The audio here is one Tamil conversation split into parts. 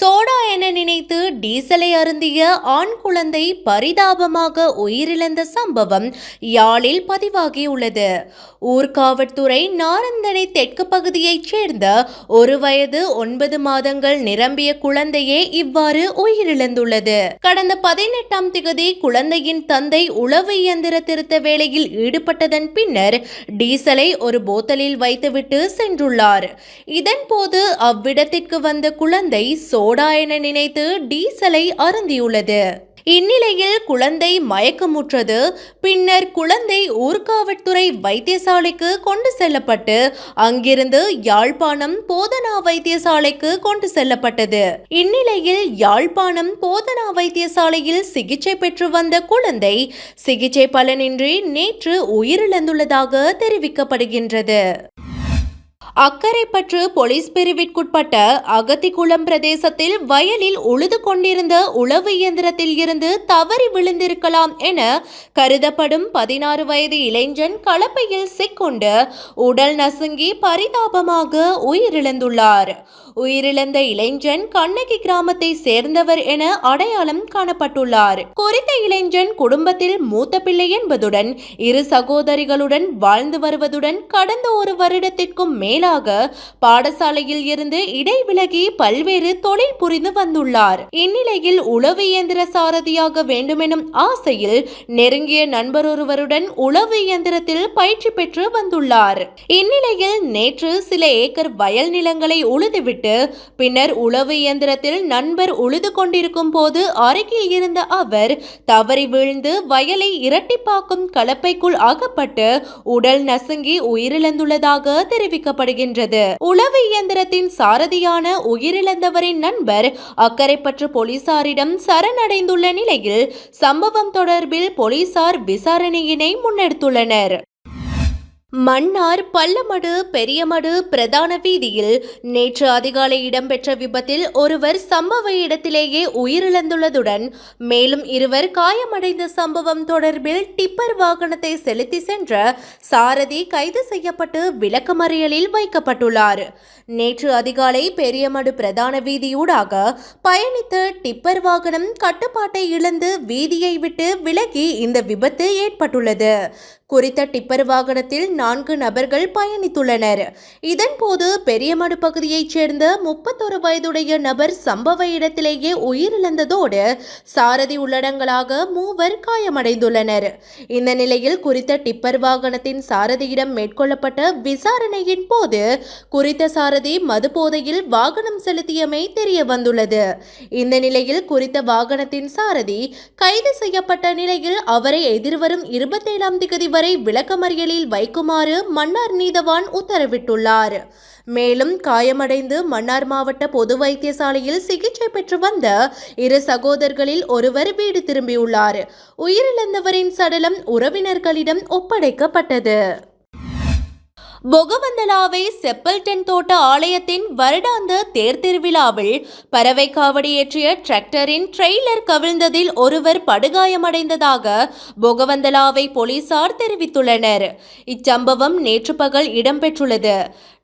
சோடா என நினைத்து டீசலை அருந்திய ஆண் குழந்தை பரிதாபமாக உயிரிழந்த சம்பவம் யாழில் பதிவாகியுள்ளது. ஊர்காவற்துறை நாரந்தனை தெற்கு பகுதியைச் சேர்ந்த ஒரு வயது ஒன்பது மாதங்கள் நிரம்பிய குழந்தையே இவ்வாறு உயிரிழந்துள்ளது. கடந்த பதினெட்டாம் திகதி குழந்தையின் தந்தை உளவு இயந்திர திருத்த வேலையில் ஈடுபட்டதன் பின்னர் டீசலை ஒரு போத்தலில் வைத்துவிட்டு சென்றுள்ளார். இதன்போது அவ்விடத்திற்கு வந்த குழந்தை சோ சோடா என நினைத்து டீசலை அருந்தியுள்ளது. இந்நிலையில் குழந்தை மயக்கமுற்றது. பின்னர் குழந்தை ஊர்காவற்துறை வைத்தியசாலைக்கு கொண்டு செல்லப்பட்டு அங்கிருந்து யாழ்ப்பாணம் போதனா வைத்தியசாலைக்கு கொண்டு செல்லப்பட்டது. இந்நிலையில் யாழ்ப்பாணம் போதனா வைத்தியசாலையில் சிகிச்சை பெற்று வந்த குழந்தை சிகிச்சை பலனின்றி நேற்று உயிரிழந்துள்ளதாக தெரிவிக்கப்படுகின்றது. அக்கரைப்பற்று போலீஸ் பிரிவிற்குட்பட்ட அகத்திக்குளம் பிரதேசத்தில் வயலில் உழுது கொண்டிருந்த உளவு இயந்திரத்தில் இருந்து தவறி விழுந்திருக்கலாம் என கருதப்படும் பதினாறு வயது இளைஞன் கலப்பையில் சிக்கொண்டு உடல் நசுங்கி பரிதாபமாக உயிரிழந்துள்ளார். உயிரிழந்த இளைஞன் கண்ணகி கிராமத்தை சேர்ந்தவர் என அடையாளம் காணப்பட்டுள்ளார். குறித்த இளைஞன் குடும்பத்தில் மூத்த பிள்ளை என்பதுடன் இரு சகோதரிகளுடன் வாழ்ந்து வருவதுடன் கடந்த ஒரு வருடத்திற்கும் மேலாக பாடசாலையில் இருந்து இடைவிலகி பல்வேறு தொழில் புரிந்து வந்துள்ளார். இந்நிலையில் உளவு இயந்திர சாரதியாக வேண்டுமெனும் ஆசையில் நெருங்கிய நண்பர் ஒருவருடன் உளவு இயந்திரத்தில் பயிற்சி பெற்று வந்துள்ளார். இந்நிலையில் நேற்று சில ஏக்கர் வயல் நிலங்களை உழுதுவிட்டு பின்னர் உளவு இயந்திரத்தில் நண்பர் உழுது கொண்டிருக்கும் போது அருகில் இருந்த அவர் தவறி வீழ்ந்து வயலை இரட்டிப்பாக்கும் கலப்பைக்குள் அகப்பட்டு உடல் நசுங்கி உயிரிழந்துள்ளதாக தெரிவிக்கப்படுகின்றது உளவு இயந்திரத்தின் சாரதியான உயிரிழந்தவரின் நண்பர் அக்கரைப்பற்று போலீசாரிடம் சரணடைந்துள்ள நிலையில் சம்பவம் தொடர்பில் போலீசார் விசாரணையினை முன்னெடுத்துள்ளனர். மன்னார் பல்லமடு பெரியமடு பிரதான வீதியில் நேற்று அதிகாலை இடம்பெற்ற விபத்தில் ஒருவர் சம்பவ இடத்திலேயே உயிரிழந்துள்ளதுடன் மேலும் இருவர் காயமடைந்த சம்பவம் தொடர்பில் டிப்பர் வாகனத்தை செலுத்தி சென்ற சாரதி கைது செய்யப்பட்டு விளக்கமறியலில் வைக்கப்பட்டுள்ளார். நேற்று அதிகாலை பெரியமடு பிரதான வீதியூடாக பயணித்த டிப்பர் வாகனம் கட்டுப்பாட்டை இழந்து வீதியை விட்டு விலகி இந்த விபத்து ஏற்பட்டுள்ளது. குறித்த டிப்பர் வாகனத்தில் நான்கு நபர்கள் பயணித்துள்ளனர். இதன்போது பெரியமடு பகுதியைச் சேர்ந்த முப்பத்தொரு வயதுடைய நபர் சம்பவ இடத்திலேயே உயிரிழந்ததோடு சாரதி உள்ளடங்களாக மூவர் காயமடைந்துள்ளனர். இந்த நிலையில் குறித்த டிப்பர் வாகனத்தின் சாரதியிடம் மேற்கொள்ளப்பட்ட விசாரணையின் போது குறித்த சாரதி மதுபோதையில் வாகனம் செலுத்தியமை தெரிய வந்துள்ளது இந்த நிலையில் குறித்த வாகனத்தின் சாரதி கைது செய்யப்பட்ட நிலையில் அவரை எதிர்வரும் இருபத்தேழாம் திகதி வரை விளக்கமறியலில் வைக்குமாறு மன்னார் நீதவான் உத்தரவிட்டுள்ளார். மேலும் காயமடைந்து மன்னார் மாவட்ட பொது வைத்தியசாலையில் சிகிச்சை பெற்று வந்த இரு சகோதரர்களில் ஒருவர் வீடு திரும்பியுள்ளார். உயிரிழந்தவரின் சடலம் உறவினர்களிடம் ஒப்படைக்கப்பட்டது. பொகவந்தலாவை செப்பல்டன் தோட்ட ஆலயத்தின் வருடாந்த தேர் திருவிழாவில் பறவை காவடி ஏற்றிய டிராக்டரின் ட்ரெய்லர் கவிழ்ந்ததில் ஒருவர் படுகாயமடைந்ததாக பொகவந்தலாவை போலீசார் தெரிவித்துள்ளனர். இச்சம்பவம் நேற்று பகல் இடம்பெற்றுள்ளது.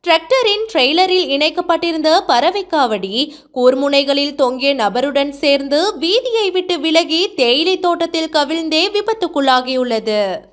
டிராக்டரின் ட்ரெய்லரில் இணைக்கப்பட்டிருந்த பறவை காவடி கூர்முனைகளில் தொங்கிய நபருடன் சேர்ந்து வீதியை விட்டு விலகி தேயிலை தோட்டத்தில் கவிழ்ந்தே விபத்துக்குள்ளாகியுள்ளது.